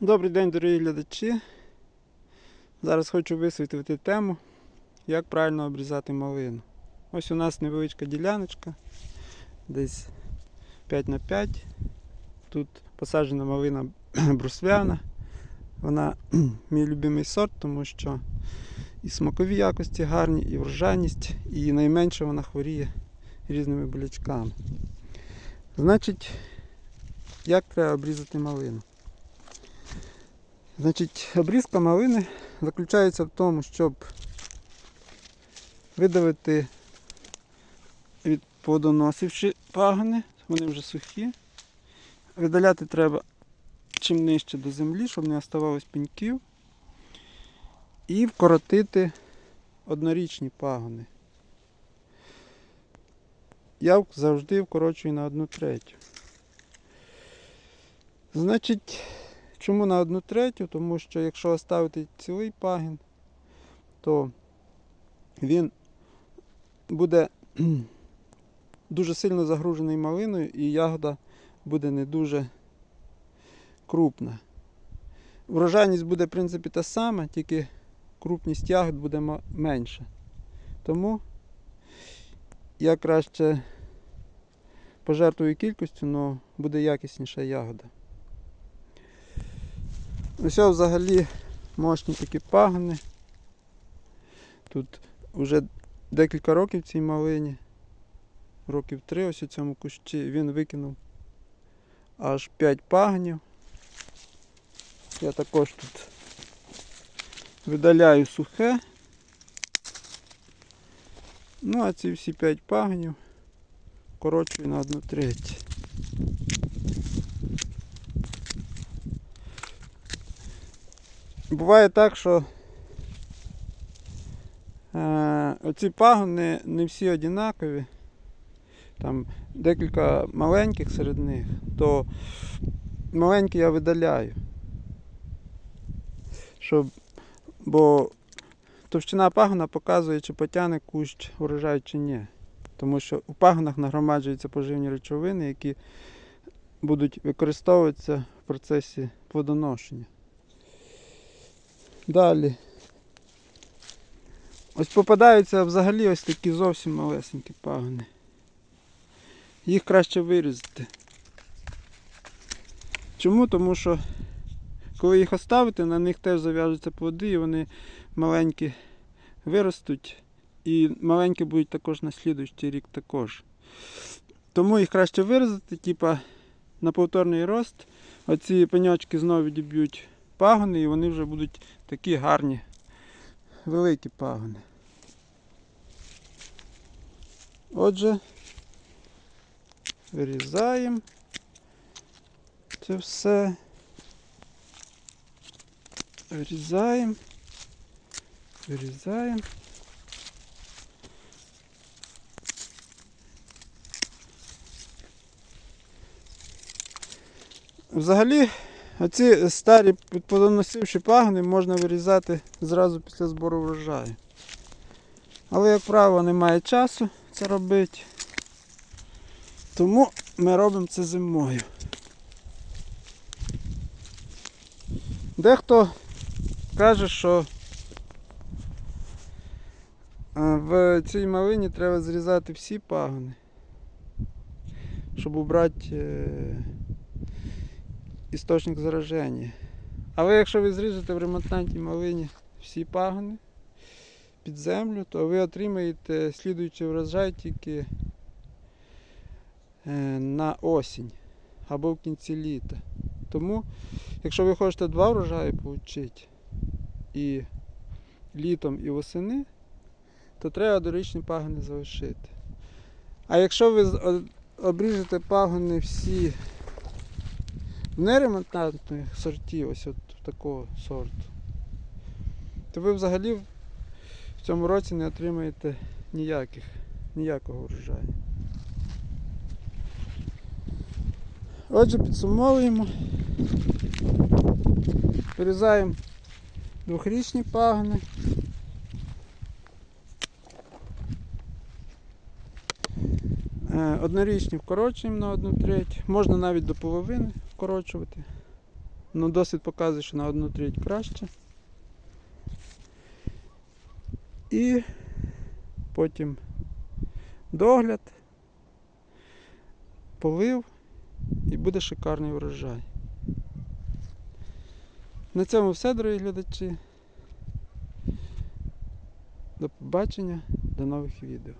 Добрий день, дорогі глядачі. Зараз хочу висвітлити тему, як правильно обрізати малину. Ось у нас невеличка діляночка, десь 5 на 5. Тут посаджена малина брусвяна. Вона мій любимий сорт, тому що і смакові якості гарні, і врожайність, і найменше вона хворіє різними болячками. Значить, як треба обрізати малину? Значить, обрізка малини заключається в тому, щоб видавити від плодоносивші пагони, вони вже сухі. Видаляти треба чим нижче до землі, щоб не оставалось пеньків. І вкоротити однорічні пагони. Я завжди вкорочую на одну третю. Значить, Чому на одну третю? Тому що якщо оставити цілий пагін, то він буде дуже сильно загружений малиною і ягода буде не дуже крупна. Врожайність буде, в принципі, та сама, тільки крупність ягод буде менша. Тому я краще пожертвую кількістю, але буде якісніша ягода. Ось ось взагалі мощні такі пагони. Тут вже декілька років цій малині. Років три ось у цьому кущі. Він викинув аж 5 пагонів. Я також тут видаляю сухе. Ну а ці всі 5 пагонів корочую на одну треть. Буває так, що е, оці пагони не всі однакові. Там декілька маленьких серед них, то маленькі я видаляю. Щоб, бо товщина пагона показує, чи потягне кущ урожай чи ні. Тому що у пагонах нагромаджуються поживні речовини, які будуть використовуватися в процесі плодоношення. Далі. Ось попадаються взагалі ось такі зовсім малесенькі пагони. Їх краще вирізати. Чому? Тому що коли їх оставити, на них теж зав'яжуться плоди і вони маленькі виростуть. І маленькі будуть також на слідуючий рік також. Тому їх краще вирізати, типа на повторний рост. Оці пеньочки знову відіб'ють пагони і вони вже будуть такі гарні, великі пагони. Отже, вирізаємо це все. Вирізаємо. Вирізаємо. Взагалі Оці старі плодоносивші пагони можна вирізати зразу після збору врожаю. Але, як правило, немає часу це робити. Тому ми робимо це зимою. Дехто каже, що е, в цій малині треба зрізати всі пагони, щоб убрати е, істочник зараження. Але якщо ви зріжете в ремонтантній малині всі пагони під землю, то ви отримаєте слідуючий врожай тільки е, на осінь або в кінці літа. Тому, якщо ви хочете два врожаї отримати і літом, і восени, то треба дорічні пагони залишити. А якщо ви обріжете пагони всі неремонтантних сортів, ось от такого сорту, то ви взагалі в цьому році не отримаєте ніяких, ніякого врожаю. Отже, підсумовуємо. Вирізаємо двохрічні пагони. Е, Однорічні вкорочуємо на одну треть. Можна навіть до половини вкорочувати. Ну, досвід показує, що на одну треть краще. І потім догляд, полив і буде шикарний урожай. На цьому все, дорогі глядачі. До побачення, до нових відео.